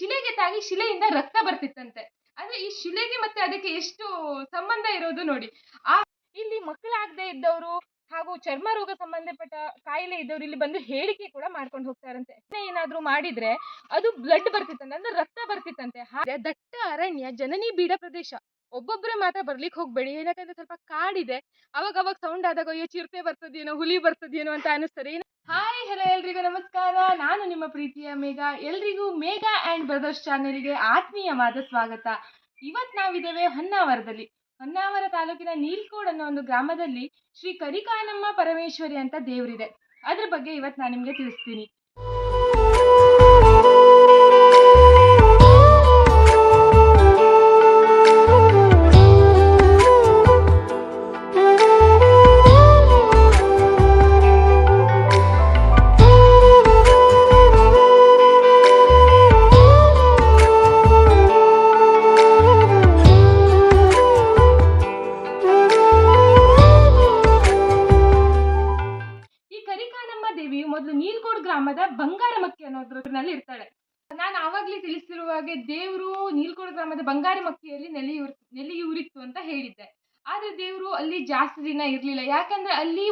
ಶಿಲೆಗೆ ತಾಗಿ ಶಿಲೆಯಿಂದ ರಕ್ತ ಬರ್ತಿತ್ತಂತೆ. ಅಂದ್ರೆ ಈ ಶಿಲೆಗೆ ಮತ್ತೆ ಅದಕ್ಕೆ ಎಷ್ಟು ಸಂಬಂಧ ಇರೋದು ನೋಡಿ. ಆ ಇಲ್ಲಿ ಮಕ್ಕಳಾಗದೆ ಇದ್ದವರು ಹಾಗೂ ಚರ್ಮ ರೋಗ ಸಂಬಂಧಪಟ್ಟ ಕಾಯಿಲೆ ಇದ್ದವರು ಇಲ್ಲಿ ಬಂದು ಹೇಳಿಕೆ ಕೂಡ ಮಾಡ್ಕೊಂಡು ಹೋಗ್ತಾರಂತೆ. ಏನಾದ್ರೂ ಮಾಡಿದ್ರೆ ಅದು ಬ್ಲಡ್ ಬರ್ತಿತ್ತಂತೆ, ಅಂದ್ರೆ ರಕ್ತ ಬರ್ತಿತ್ತಂತೆ. ದಟ್ಟ ಅರಣ್ಯ, ಜನನಿ ಬೀಡ ಪ್ರದೇಶ ಒಬ್ಬೊಬ್ರೆ ಮಾತ್ರ ಬರ್ಲಿಕ್ಕೆ ಹೋಗ್ಬೇಡಿ. ಏನಕ್ಕಂದ್ರೆ ಸ್ವಲ್ಪ ಕಾಡಿದೆ. ಅವಾಗ ಅವಾಗ ಸೌಂಡ್ ಆದಾಗ, ಅಯ್ಯೋ ಚಿರತೆ ಬರ್ತದೇನೋ, ಹುಲಿ ಬರ್ತದೇನೋ ಅಂತ ಅನಿಸ್ತದೆ ಹಾಯ್ ಹಲೋ ಎಲ್ರಿಗೂ ನಮಸ್ಕಾರ. ನಾನು ನಿಮ್ಮ ಪ್ರೀತಿಯ ಮೇಘ. ಎಲ್ರಿಗೂ ಮೇಘ ಆ್ಯಂಡ್ ಬ್ರದರ್ಸ್ ಚಾನೆಲ್ಗೆ ಆತ್ಮೀಯವಾದ ಸ್ವಾಗತ. ಇವತ್ತು ನಾವಿದ್ದೇವೆ ಹೊನ್ನಾವರದಲ್ಲಿ. ಹೊನ್ನಾವರ ತಾಲೂಕಿನ ನೀಲ್ಕೋಡ್ ಅನ್ನೋ ಒಂದು ಗ್ರಾಮದಲ್ಲಿ ಶ್ರೀ ಕರಿಕಾನಮ್ಮ ಪರಮೇಶ್ವರಿ ಅಂತ ದೇವರಿದೆ. ಅದ್ರ ಬಗ್ಗೆ ಇವತ್ತು ನಾನು ನಿಮಗೆ ತಿಳಿಸ್ತೀನಿ. ಗ್ರಾಮದ ಬಂಗಾರಮಕ್ಕಿ ಅನ್ನೋದ್ರಲ್ಲಿ ಇರ್ತಾಳೆ. ನಾನು ಆವಾಗಲೇ ತಿಳಿಸಿರುವ ಹಾಗೆ ದೇವರು ನೀಲ್ಕೋಡ್ ಗ್ರಾಮದ ಬಂಗಾರಮಕ್ಕಿಯಲ್ಲಿ ನೆಲೆಯೂರ್ ನೆಲೆಯೂರಿತ್ತು ಅಂತ ಹೇಳಿದ್ದೆ. ಆದ್ರೆ ದೇವರು ಅಲ್ಲಿ ಜಾಸ್ತಿ ದಿನ ಇರಲಿಲ್ಲ. ಯಾಕಂದ್ರೆ ಅಲ್ಲಿ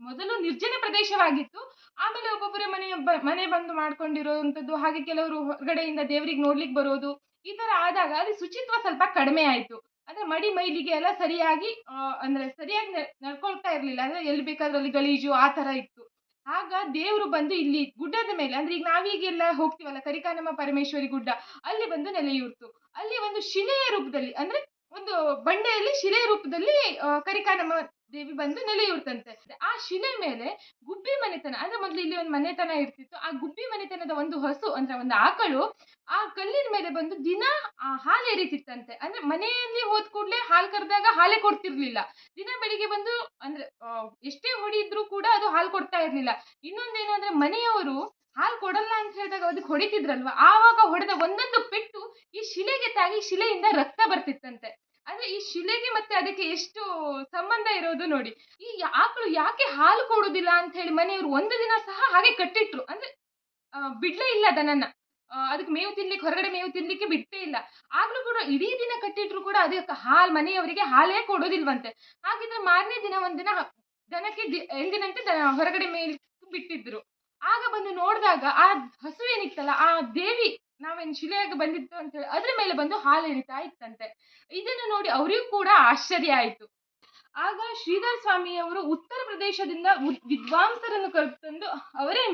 ಮೊದಲು ನಿರ್ಜನ ಪ್ರದೇಶವಾಗಿತ್ತು. ಆಮೇಲೆ ಒಬ್ಬೊಬ್ಬರೇ ಮನೆ ಮನೆ ಬಂದು ಮಾಡ್ಕೊಂಡಿರೋವಂಥದ್ದು ಹಾಗೆ ಕೆಲವರು ಹೊರಗಡೆಯಿಂದ ದೇವರಿಗೆ ನೋಡ್ಲಿಕ್ಕೆ ಬರೋದು, ಈ ತರ ಆದಾಗ ಅಲ್ಲಿ ಶುಚಿತ್ವ ಸ್ವಲ್ಪ ಕಡಿಮೆ ಆಯ್ತು. ಅಂದ್ರೆ ಮಡಿ ಮೈಲಿಗೆ ಎಲ್ಲ ಸರಿಯಾಗಿ ಅಂದ್ರೆ ಸರಿಯಾಗಿ ನಡ್ಕೊಳ್ತಾ ಇರ್ಲಿಲ್ಲ. ಅಂದ್ರೆ ಎಲ್ಲಿ ಬೇಕಾದ್ರೂ ಅಲ್ಲಿ ಗಲೀಜು ಆ ತರ ಇತ್ತು. ಆಗ ದೇವರು ಬಂದು ಇಲ್ಲಿ ಗುಡ್ಡದ ಮೇಲೆ, ಅಂದ್ರೆ ಈಗ ನಾವೀಗೆಲ್ಲ ಹೋಗ್ತೀವಲ್ಲ, ಕರಿಕಾನಮ್ಮ ಪರಮೇಶ್ವರಿ ಗುಡ್ಡ, ಅಲ್ಲಿ ಬಂದು ನೆಲೆಯೂರ್ತು. ಅಲ್ಲಿ ಒಂದು ಶಿಲೆಯ ರೂಪದಲ್ಲಿ, ಅಂದ್ರೆ ಒಂದು ಬಂಡೆಯಲ್ಲಿ ಶಿಲೆಯ ರೂಪದಲ್ಲಿ ಕರಿಕಾನಮ್ಮ ದೇವಿ ಬಂದು ನೆಲೆಯೂರ್ತಂತೆ. ಆ ಶಿಲೆ ಮೇಲೆ ಗುಬ್ಬಿ ಮನೆತನ, ಅಂದ್ರೆ ಮೊದಲು ಇಲ್ಲಿ ಒಂದು ಮನೆತನ ಇರ್ತಿತ್ತು, ಆ ಗುಬ್ಬಿ ಮನೆತನದ ಒಂದು ಹಸು, ಅಂದ್ರೆ ಒಂದು ಆಕಳು, ಆ ಕಲ್ಲಿನ ಮೇಲೆ ಬಂದು ದಿನ ಆ ಹಾಲು ಎರಿತಿತ್ತಂತೆ. ಅಂದ್ರೆ ಮನೆಯಲ್ಲಿ ಹೋದ ಕೂಡಲೇ ಹಾಲು ಕರೆದಾಗ ಹಾಲೇ ಕೊಡ್ತಿರ್ಲಿಲ್ಲ. ದಿನ ಬೆಳಿಗ್ಗೆ ಬಂದು, ಅಂದ್ರೆ ಎಷ್ಟೇ ಹೊಡಿದ್ರು ಕೂಡ ಅದು ಹಾಲು ಕೊಡ್ತಾ ಇರ್ಲಿಲ್ಲ. ಇನ್ನೊಂದೇನು ಅಂದ್ರೆ ಮನೆಯವರು ಹಾಲು ಕೊಡಲ್ಲ ಅಂತ ಹೇಳಿದಾಗ ಅದಕ್ಕೆ ಹೊಡಿತಿದ್ರಲ್ವ? ಆವಾಗ ಹೊಡೆದ ಒಂದೊಂದು ಪೆಟ್ಟು ಈ ಶಿಲೆಗೆ ತಾಗಿ ಶಿಲೆಯಿಂದ ರಕ್ತ ಬರ್ತಿತ್ತಂತೆ. ಅಂದ್ರೆ ಈ ಶಿಲೆಗೆ ಮತ್ತೆ ಅದಕ್ಕೆ ಎಷ್ಟು ಸಂಬಂಧ ಇರೋದು ನೋಡಿ. ಈ ಆಕಳು ಯಾಕೆ ಹಾಲು ಕೊಡುದಿಲ್ಲ ಅಂತ ಹೇಳಿ ಮನೆಯವರು ಒಂದು ದಿನ ಸಹ ಹಾಗೆ ಕಟ್ಟಿಟ್ರು. ಅಂದ್ರೆ ಬಿಡಲೇ ಇಲ್ಲ ದನನ್ನ ಅದಕ್ಕೆ ಮೇವು ತಿನ್ಲಿಕ್ಕೆ, ಹೊರಗಡೆ ಮೇವು ತಿನ್ಲಿಕ್ಕೆ ಬಿಟ್ಟೇ ಇಲ್ಲ. ಆಗ್ಲೂ ಕೂಡ ಇಡೀ ದಿನ ಕಟ್ಟಿಟ್ರು ಕೂಡ ಅದಕ್ಕೆ ಹಾಲು, ಮನೆಯವರಿಗೆ ಹಾಲೇ ಕೊಡೋದಿಲ್ವಂತೆ. ಹಾಗಿದ್ರೆ ಮಾರನೇ ದಿನ ಒಂದಿನ ದನಕ್ಕೆ ಎಂದಿನಂತೆ ದನ ಹೊರಗಡೆ ಮೇಲ್ ಬಿಟ್ಟಿದ್ರು. ಆಗ ಬಂದು ನೋಡಿದಾಗ ಆ ಹಸು ಏನಿತ್ತಲ್ಲ, ಆ ದೇವಿ ನಾವೇನ್ ಶಿಲೆಯಾಗಿ ಬಂದಿತ್ತು ಅಂತ ಹೇಳಿ ಅದ್ರ ಮೇಲೆ ಬಂದು ಹಾಲು ಎರಿತಾ ಇತ್ತಂತೆ. ಇದನ್ನು ನೋಡಿ ಅವರಿಗೂ ಕೂಡ ಆಶ್ಚರ್ಯ ಆಯಿತು. ಆಗ ಶ್ರೀಧರ್ ಸ್ವಾಮಿಯವರು ಉತ್ತರ ಪ್ರದೇಶದಿಂದ ವಿದ್ವಾಂಸರನ್ನು ಕರೆತಂದು ಅವರೇ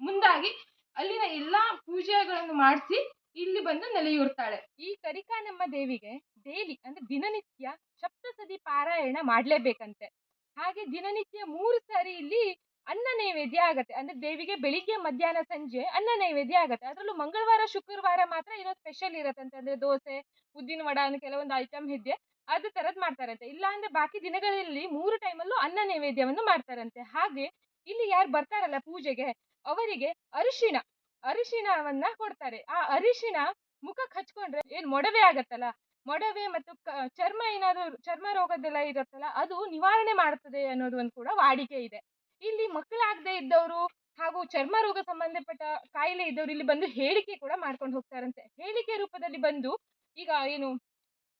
ಮುಂದಾಗಿ ಅಲ್ಲಿನ ಎಲ್ಲಾ ಪೂಜೆಗಳನ್ನು ಮಾಡಿಸಿ ಇಲ್ಲಿ ಬಂದು ನೆಲೆಯೂರ್ತಾಳೆ. ಈ ಕರಿಕಾನಮ್ಮ ದೇವಿಗೆ ಡೈಲಿ ಅಂದ್ರೆ ದಿನನಿತ್ಯ ಸಪ್ತಸದಿ ಪಾರಾಯಣ ಮಾಡಲೇಬೇಕಂತೆ. ಹಾಗೆ ದಿನನಿತ್ಯ ಮೂರು ಸಾರಿ ಇಲ್ಲಿ ಅನ್ನ ನೈವೇದ್ಯ ಆಗತ್ತೆ. ಅಂದ್ರೆ ದೇವಿಗೆ ಬೆಳಿಗ್ಗೆ ಮಧ್ಯಾಹ್ನ ಸಂಜೆ ಅನ್ನ ನೈವೇದ್ಯ ಆಗತ್ತೆ. ಅದರಲ್ಲೂ ಮಂಗಳವಾರ, ಶುಕ್ರವಾರ ಮಾತ್ರ ಇರೋ ಸ್ಪೆಷಲ್ ಇರತ್ತಂತೆ ಅಂದ್ರೆ ದೋಸೆ, ಉದ್ದಿನ ವಡ ಅನ್ನೋ ಕೆಲವೊಂದು ಐಟಮ್ ಇದೆ ಅದು ತರದ್ ಮಾಡ್ತಾರಂತೆ. ಇಲ್ಲ ಅಂದ್ರೆ ಬಾಕಿ ದಿನಗಳಲ್ಲಿ ಮೂರು ಟೈಮಲ್ಲೂ ಅನ್ನ ನೈವೇದ್ಯವನ್ನು ಮಾಡ್ತಾರಂತೆ. ಹಾಗೆ ಇಲ್ಲಿ ಯಾರು ಬರ್ತಾರಲ್ಲ ಪೂಜೆಗೆ, ಅವರಿಗೆ ಅರಿಶಿಣ, ಅರಿಶಿಣವನ್ನ ಕೊಡ್ತಾರೆ. ಆ ಅರಿಶಿಣ ಮುಖಕ್ಕೆ ಹಚ್ಕೊಂಡ್ರೆ ಏನ್ ಮೊಡವೆ ಆಗತ್ತಲ್ಲ? ಮೊಡವೆ ಮತ್ತು ಚರ್ಮ ಏನಾದ್ರು, ಚರ್ಮ ರೋಗದೆಲ್ಲ ಇರುತ್ತಲ್ಲ? ಅದು ನಿವಾರಣೆ ಮಾಡುತ್ತದೆ ಅನ್ನೋದು ಒಂದು ಕೂಡ ವಾಡಿಕೆ ಇದೆ. ಇಲ್ಲಿ ಮಕ್ಕಳಾಗದೆ ಇದ್ದವರು ಹಾಗೂ ಚರ್ಮ ರೋಗ ಸಂಬಂಧಪಟ್ಟ ಕಾಯಿಲೆ ಇದ್ದವರು ಇಲ್ಲಿ ಬಂದು ಹೇಳಿಕೆ ಕೂಡ ಮಾಡ್ಕೊಂಡು ಹೋಗ್ತಾರಂತೆ. ಹೇಳಿಕೆ ರೂಪದಲ್ಲಿ ಬಂದು ಈಗ ಏನು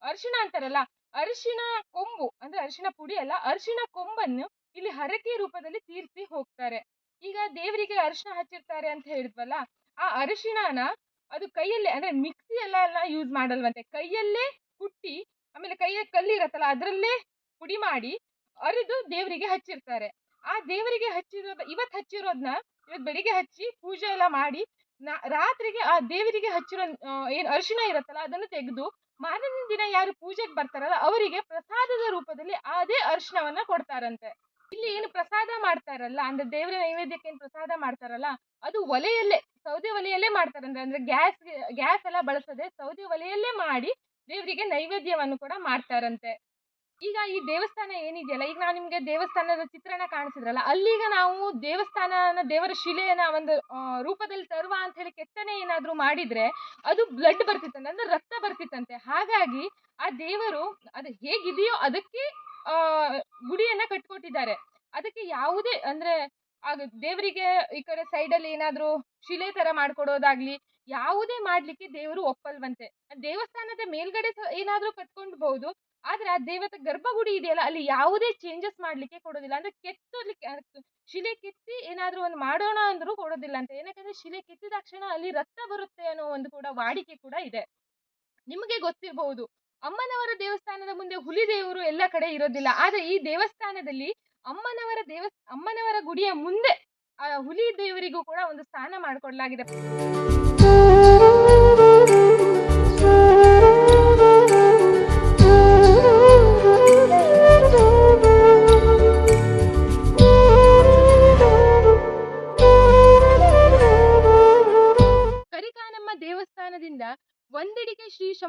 ಅರಿಶಿಣ ಅಂತಾರಲ್ಲ, ಅರಿಶಿಣ ಕೊಂಬು ಅಂದ್ರೆ ಅರಿಶಿಣ ಪುಡಿ ಅಲ್ಲ, ಅರಿಶಿಣ ಕೊಂಬನ್ನು ಇಲ್ಲಿ ಹರಕೆ ರೂಪದಲ್ಲಿ ತೀರ್ಸಿ ಹೋಗ್ತಾರೆ. ಈಗ ದೇವರಿಗೆ ಅರಿಶಿಣ ಹಚ್ಚಿರ್ತಾರೆ ಅಂತ ಹೇಳಿದ್ವಲ್ಲ, ಆ ಅರಿಶಿಣನ ಅದು ಕೈಯಲ್ಲೇ ಅಂದ್ರೆ ಮಿಕ್ಸಿ ಎಲ್ಲ ಎಲ್ಲ ಯೂಸ್ ಮಾಡಲ್ವಂತೆ. ಕೈಯಲ್ಲೇ ಕುಟ್ಟಿ, ಆಮೇಲೆ ಕೈಯ ಕಲ್ಲಿರತ್ತಲ್ಲ, ಅದರಲ್ಲೇ ಪುಡಿ ಮಾಡಿ ಅರಿದು ದೇವರಿಗೆ ಹಚ್ಚಿರ್ತಾರೆ. ಆ ದೇವರಿಗೆ ಹಚ್ಚಿರೋದ ಇವತ್ತು ಹಚ್ಚಿರೋದನ್ನ ಇವತ್ತು ಬೆಳಿಗ್ಗೆ ಹಚ್ಚಿ ಪೂಜೆ ಎಲ್ಲ ಮಾಡಿ ರಾತ್ರಿಗೆ ಆ ದೇವರಿಗೆ ಹಚ್ಚಿರೋ ಏನು ಇರುತ್ತಲ್ಲ ಇರತ್ತಲ್ಲ ಅದನ್ನು ತೆಗೆದು, ಮಾರನೇ ದಿನ ಯಾರು ಪೂಜೆಗೆ ಬರ್ತಾರಲ್ಲ ಅವರಿಗೆ ಪ್ರಸಾದದ ರೂಪದಲ್ಲಿ ಅದೇ ಅರಿಶಿಣವನ್ನ ಕೊಡ್ತಾರಂತೆ. ಇಲ್ಲಿ ಏನು ಪ್ರಸಾದ ಮಾಡ್ತಾರಲ್ಲ, ಅಂದ್ರೆ ದೇವರ ನೈವೇದ್ಯಕ್ಕೆ ಏನು ಪ್ರಸಾದ ಮಾಡ್ತಾರಲ್ಲ, ಅದು ಒಲೆಯಲ್ಲೇ, ಸೌದೆ ಒಲೆಯಲ್ಲೇ ಮಾಡ್ತಾರಂತೆ, ಅಂದ್ರೆ ಗ್ಯಾಸ್ ಗ್ಯಾಸ್ ಎಲ್ಲ ಬಳಸದೆ ಸೌದೆ ಒಲೆಯಲ್ಲೇ ಮಾಡಿ ದೇವರಿಗೆ ನೈವೇದ್ಯವನ್ನು ಕೂಡ ಮಾಡ್ತಾರಂತೆ. ಈಗ ಈ ದೇವಸ್ಥಾನ ಏನಿದೆಯಲ್ಲ, ಈಗ ನಾವು ನಿಮಗೆ ದೇವಸ್ಥಾನದ ಚಿತ್ರಣ ಕಾಣಿಸಿದ್ರಲ್ಲ, ಅಲ್ಲಿಗ ನಾವು ದೇವಸ್ಥಾನನ ದೇವರ ಶಿಲೆಯನ್ನ ಒಂದು ರೂಪದಲ್ಲಿ ತರುವ ಅಂತ ಹೇಳಿ ಕೆತ್ತನೆ ಏನಾದ್ರೂ ಮಾಡಿದ್ರೆ ಅದು ಬ್ಲಡ್ ಬರ್ತಿತ್ತಂತೆ, ಅಂದ್ರೆ ರಕ್ತ ಬರ್ತಿತ್ತಂತೆ. ಹಾಗಾಗಿ ಆ ದೇವರು ಅದು ಹೇಗಿದೆಯೋ ಅದಕ್ಕೆ ಗುಡಿಯನ್ನ ಕಟ್ಕೊಟ್ಟಿದ್ದಾರೆ. ಅದಕ್ಕೆ ಯಾವುದೇ, ಅಂದ್ರೆ ಆಗ ದೇವರಿಗೆ ಈ ಕಡೆ ಸೈಡಲ್ಲಿ ಏನಾದ್ರು ಶಿಲೆ ತರ ಮಾಡ್ಕೊಡೋದಾಗ್ಲಿ, ಯಾವುದೇ ಮಾಡ್ಲಿಕ್ಕೆ ದೇವರು ಒಪ್ಪಲ್ವಂತೆ. ದೇವಸ್ಥಾನದ ಮೇಲ್ಗಡೆ ಏನಾದ್ರೂ ಕಟ್ಕೊಂಡ್ಬಹುದು ಆದ್ರೆ ಆ ದೇವತೆ ಗರ್ಭಗುಡಿ ಇದೆಯಲ್ಲ, ಅಲ್ಲಿ ಯಾವುದೇ ಚೇಂಜಸ್ ಮಾಡ್ಲಿಕ್ಕೆ ಕೊಡೋದಿಲ್ಲ. ಅಂದ್ರೆ ಕೆತ್ತಲಿಕ್ಕೆ ಶಿಲೆ ಕೆತ್ತಿ ಏನಾದ್ರೂ ಒಂದು ಮಾಡೋಣ ಅಂದ್ರೂ ಕೊಡೋದಿಲ್ಲ ಅಂತ. ಏನಕ್ಕಂದ್ರೆ ಶಿಲೆ ಕೆತ್ತಿದ ತಕ್ಷಣ ಅಲ್ಲಿ ರಕ್ತ ಬರುತ್ತೆ ಅನ್ನೋ ಒಂದು ಕೂಡ ವಾಡಿಕೆ ಕೂಡ ಇದೆ. ನಿಮಗೆ ಗೊತ್ತಿರಬಹುದು, ಅಮ್ಮನವರ ದೇವಸ್ಥಾನದ ಮುಂದೆ ಹುಲಿ ದೇವರು ಎಲ್ಲ ಕಡೆ ಇರೋದಿಲ್ಲ. ಆದ್ರೆ ಈ ದೇವಸ್ಥಾನದಲ್ಲಿ ಅಮ್ಮನವರ ದೇವಸ್, ಅಮ್ಮನವರ ಗುಡಿಯ ಮುಂದೆ ಹುಲಿ ದೇವರಿಗೂ ಕೂಡ ಒಂದು ಸ್ಥಾನ ಮಾಡಿಕೊಡ್ಲಾಗಿದೆ.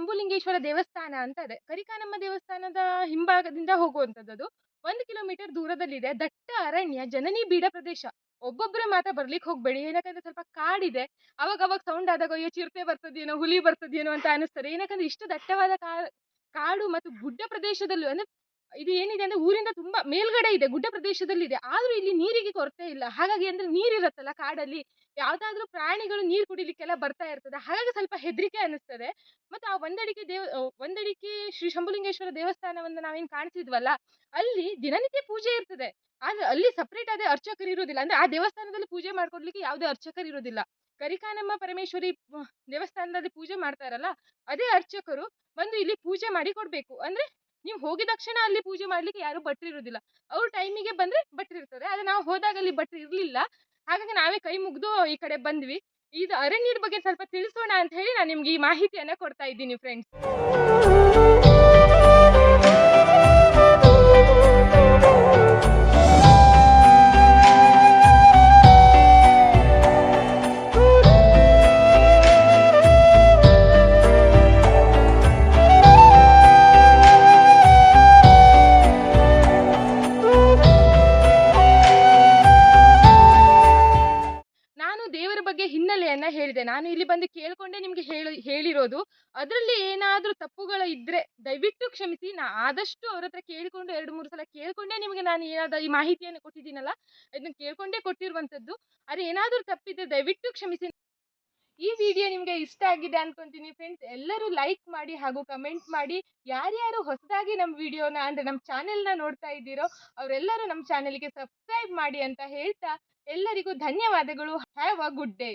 ಶಂಭುಲಿಂಗೇಶ್ವರ ದೇವಸ್ಥಾನ ಅಂತ ಇದೆ. ಕರಿಕಾನಮ್ಮ ದೇವಸ್ಥಾನದ ಹಿಂಭಾಗದಿಂದ ಹೋಗುವಂಥದ್ದು ಅದು. ಒಂದು ಕಿಲೋಮೀಟರ್ ದೂರದಲ್ಲಿದೆ. ದಟ್ಟ ಅರಣ್ಯ, ಜನನಿ ಬೀಡ ಪ್ರದೇಶ. ಒಬ್ಬೊಬ್ಬರೇ ಮಾತ್ರ ಬರ್ಲಿಕ್ಕೆ ಹೋಗ್ಬೇಡಿ. ಏನಕ್ಕಂದ್ರೆ ಸ್ವಲ್ಪ ಕಾಡಿದೆ. ಅವಾಗ ಅವಾಗ ಸೌಂಡ್ ಆದಾಗ ಅಯ್ಯೋ ಚಿರತೆ ಬರ್ತದೇನೋ, ಹುಲಿ ಬರ್ತದೇನೋ ಅಂತ ಅನಿಸ್ತದೆ. ಏನಕ್ಕಂದ್ರೆ ಇಷ್ಟು ದಟ್ಟವಾದ ಕಾಡು ಮತ್ತು ಗುಡ್ಡ ಪ್ರದೇಶದಲ್ಲೂ, ಅಂದ್ರೆ ಇದು ಏನಿದೆ ಅಂದ್ರೆ ಊರಿಂದ ತುಂಬಾ ಮೇಲ್ಗಡೆ ಇದೆ, ಗುಡ್ಡ ಪ್ರದೇಶದಲ್ಲಿದೆ. ಆದ್ರೂ ಇಲ್ಲಿ ನೀರಿಗೆ ಕೊರತೆ ಇಲ್ಲ. ಹಾಗಾಗಿ ಅಂದ್ರೆ ನೀರಿರುತ್ತಲ್ಲ ಕಾಡಲ್ಲಿ, ಯಾವ್ದಾದ್ರು ಪ್ರಾಣಿಗಳು ನೀರು ಕುಡಿಲಿಕ್ಕೆಲ್ಲ ಬರ್ತಾ ಇರ್ತದೆ. ಹಾಗಾಗಿ ಸ್ವಲ್ಪ ಹೆದರಿಕೆ ಅನಿಸ್ತದೆ. ಮತ್ತೆ ಆ ಒಂದಡಿಕೆ ದೇವ ಒಂದಡಿಕೆ ಶ್ರೀ ಶಂಭುಲಿಂಗೇಶ್ವರ ದೇವಸ್ಥಾನವನ್ನು ನಾವೇನ್ ಕಾಣಿಸಿದ್ವಲ್ಲ, ಅಲ್ಲಿ ದಿನನಿತ್ಯ ಪೂಜೆ ಇರ್ತದೆ. ಆದ್ರೆ ಅಲ್ಲಿ ಸಪ್ರೇಟ್ ಆದ ಅರ್ಚಕರು ಇರೋದಿಲ್ಲ. ಅಂದ್ರೆ ಆ ದೇವಸ್ಥಾನದಲ್ಲಿ ಪೂಜೆ ಮಾಡ್ಕೊಡ್ಲಿಕ್ಕೆ ಯಾವುದೇ ಅರ್ಚಕರು ಇರೋದಿಲ್ಲ. ಕರಿಕಾನಮ್ಮ ಪರಮೇಶ್ವರಿ ದೇವಸ್ಥಾನದಲ್ಲಿ ಪೂಜೆ ಮಾಡ್ತಾರಲ್ಲ, ಅದೇ ಅರ್ಚಕರು ಬಂದು ಇಲ್ಲಿ ಪೂಜೆ ಮಾಡಿ ಕೊಡ್ಬೇಕು. ಅಂದ್ರೆ ನೀವು ಹೋಗಿದ ತಕ್ಷಣ ಅಲ್ಲಿ ಪೂಜೆ ಮಾಡ್ಲಿಕ್ಕೆ ಯಾರು ಭಟ್ರು ಇರೋದಿಲ್ಲ. ಅವ್ರ ಟೈಮಿಗೆ ಬಂದ್ರೆ ಭಟ್ರು ಇರ್ತಾರೆ ಆದ್ರೆ ನಾವು ಹೋದಾಗ ಅಲ್ಲಿ ಭಟ್ರು ಇರ್ಲಿಲ್ಲ. ಹಾಗಾಗಿ ನಾವೇ ಕೈ ಮುಗ್ದು ಈ ಕಡೆ ಬಂದ್ವಿ. ಇದು ಅರಣ್ಯದ ಬಗ್ಗೆ ಸ್ವಲ್ಪ ತಿಳಿಸೋಣ ಅಂತ ಹೇಳಿ ನಾನು ನಿಮ್ಗೆ ಈ ಮಾಹಿತಿಯನ್ನ ಕೊಡ್ತಾ ಇದ್ದೀನಿ ಫ್ರೆಂಡ್ಸ್ ಬಂದು ಕೇಳ್ಕೊಂಡೆ ನಿಮ್ಗೆ ಹೇಳಿ, ಹೇಳಿರೋದು. ಅದರಲ್ಲಿ ಏನಾದ್ರೂ ತಪ್ಪುಗಳು ಇದ್ರೆ ದಯವಿಟ್ಟು ಕ್ಷಮಿಸಿ. ನಾ ಆದಷ್ಟು ಅವ್ರ ಹತ್ರ ಕೇಳಿಕೊಂಡು ಎರಡು, ಮೂರು ಸಲ ಕೇಳ್ಕೊಂಡೆ ನಿಮಗೆ ನಾನು ಏನಾದ್ರು ಈ ಮಾಹಿತಿಯನ್ನು ಕೊಟ್ಟಿದ್ದೀನಲ್ಲ ಅದನ್ನ ಕೇಳ್ಕೊಂಡೇ ಕೊಟ್ಟಿರುವಂತದ್ದು ಅದ್ರ ಏನಾದ್ರೂ ತಪ್ಪಿದ್ರೆ ದಯವಿಟ್ಟು ಕ್ಷಮಿಸಿ. ಈ ವಿಡಿಯೋ ನಿಮ್ಗೆ ಇಷ್ಟ ಆಗಿದೆ ಅನ್ಕೊಂತೀನಿ ಫ್ರೆಂಡ್ಸ್ ಎಲ್ಲರೂ ಲೈಕ್ ಮಾಡಿ ಹಾಗೂ ಕಮೆಂಟ್ ಮಾಡಿ. ಯಾರ್ಯಾರು ಹೊಸದಾಗಿ ನಮ್ಮ ವಿಡಿಯೋನ ಅಂದ್ರೆ ನಮ್ಮ ಚಾನೆಲ್ನ ನೋಡ್ತಾ ಇದ್ದೀರೋ, ಅವರೆಲ್ಲರೂ ನಮ್ಮ ಚಾನೆಲ್ಗೆ ಸಬ್ಸ್ಕ್ರೈಬ್ ಮಾಡಿ ಅಂತ ಹೇಳ್ತಾ ಎಲ್ಲರಿಗೂ ಧನ್ಯವಾದಗಳು. Have a good day